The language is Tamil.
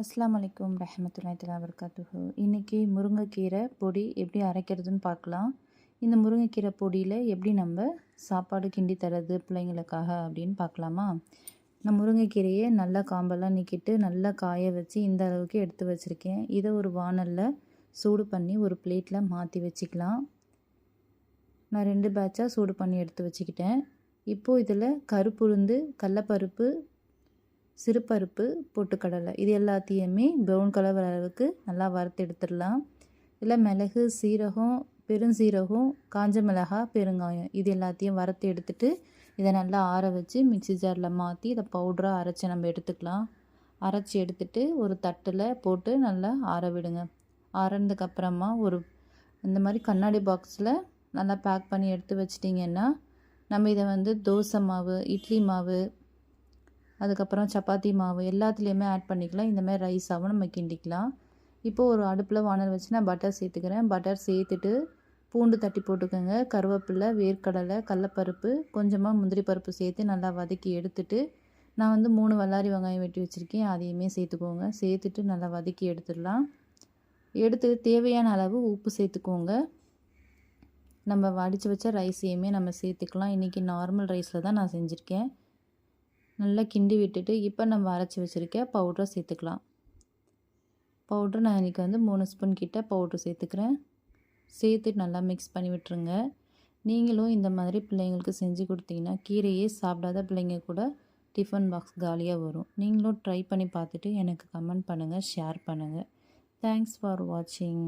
அஸ்லாம் வலைக்கம் ரஹமத்துல்லாய் தலா வர்காத்துஹு இன்றைக்கி முருங்கைக்கீரை பொடி எப்படி அரைக்கிறதுன்னு பார்க்கலாம். இந்த முருங்கைக்கீரை பொடியில் எப்படி நம்ம சாப்பாடு கிண்டி தரது பிள்ளைங்களுக்காக அப்படின்னு பார்க்கலாமா? நான் முருங்கைக்கீரையை நல்லா காம்பெல்லாம் நீக்கிட்டு நல்லா காய வச்சு இந்த அளவுக்கு எடுத்து வச்சுருக்கேன். இதை ஒரு வானலில் சூடு பண்ணி ஒரு பிளேட்டில் மாற்றி வச்சுக்கலாம். நான் ரெண்டு பேட்சாக சூடு பண்ணி எடுத்து வச்சுக்கிட்டேன். இப்போது இதில் கருப்புளுந்து கடலப்பருப்பு சிறுபருப்பு பொட்டுக்கடலை இது எல்லாத்தையுமே ப்ரௌன் கலர் வர அளவுக்கு நல்லா வறுத்து எடுத்துடலாம். இல்லை மிளகு சீரகம் பெருஞ்சீரகம் காஞ்ச மிளகா பெருங்காயம் இது எல்லாத்தையும் வறுத்து எடுத்துட்டு இதை நல்லா ஆற வச்சு மிக்சி ஜாரில் மாற்றி இதை பவுட்ராக அரைச்சி நம்ம எடுத்துக்கலாம். அரைச்சி எடுத்துட்டு ஒரு தட்டில் போட்டு நல்லா ஆற விடுங்க. ஆறதுக்கப்புறமா ஒரு இந்த மாதிரி கண்ணாடி பாக்ஸில் நல்லா பேக் பண்ணி எடுத்து வச்சிட்டிங்கன்னா நம்ம இதை வந்து தோசை மாவு இட்லி மாவு அதுக்கப்புறம் சப்பாத்தி மாவு எல்லாத்துலேயுமே ஆட் பண்ணிக்கலாம். இந்தமாதிரி ரைஸாகவும் நம்ம கிண்டிக்கலாம். இப்போது ஒரு அடுப்பில் வானல் வச்சு நான் பட்டர் சேர்த்துக்கிறேன். பட்டர் சேர்த்துட்டு பூண்டு தட்டி போட்டுக்கோங்க. கருவேப்பிலை வேர்க்கடலை கடலப்பருப்பு கொஞ்சமாக முந்திரி பருப்பு சேர்த்து நல்லா வதக்கி எடுத்துட்டு நான் வந்து மூணு வல்லாரி வெங்காயம் வெட்டி வச்சுருக்கேன். அதையுமே சேர்த்துக்கோங்க. சேர்த்துட்டு நல்லா வதக்கி எடுத்துடலாம். எடுத்து தேவையான அளவு உப்பு சேர்த்துக்கோங்க. நம்ம வடித்து வச்ச ரைஸையுமே நம்ம சேர்த்துக்கலாம். இன்றைக்கி நார்மல் ரைஸில் தான் நான் செஞ்சுருக்கேன். நல்லா கிண்டி விட்டுட்டு இப்போ நம்ம அரைச்சி வச்சுருக்க பவுட்ரை சேர்த்துக்கலாம். பவுட்ரு நான் இன்றைக்கி வந்து மூணு ஸ்பூன் கிட்ட பவுட்ரு சேர்த்துக்கிறேன். சேர்த்து நல்லா மிக்ஸ் பண்ணி விட்டுருங்க. நீங்களும் இந்த மாதிரி பிள்ளைங்களுக்கு செஞ்சு கொடுத்தீங்கன்னா கீரையே சாப்பிடாத பிள்ளைங்க கூட டிஃபன் பாக்ஸ் காலியாக வரும். நீங்களும் ட்ரை பண்ணி பார்த்துட்டு எனக்கு கமெண்ட் பண்ணுங்கள் ஷேர் பண்ணுங்கள் தேங்க்ஸ் ஃபார் வாட்சிங்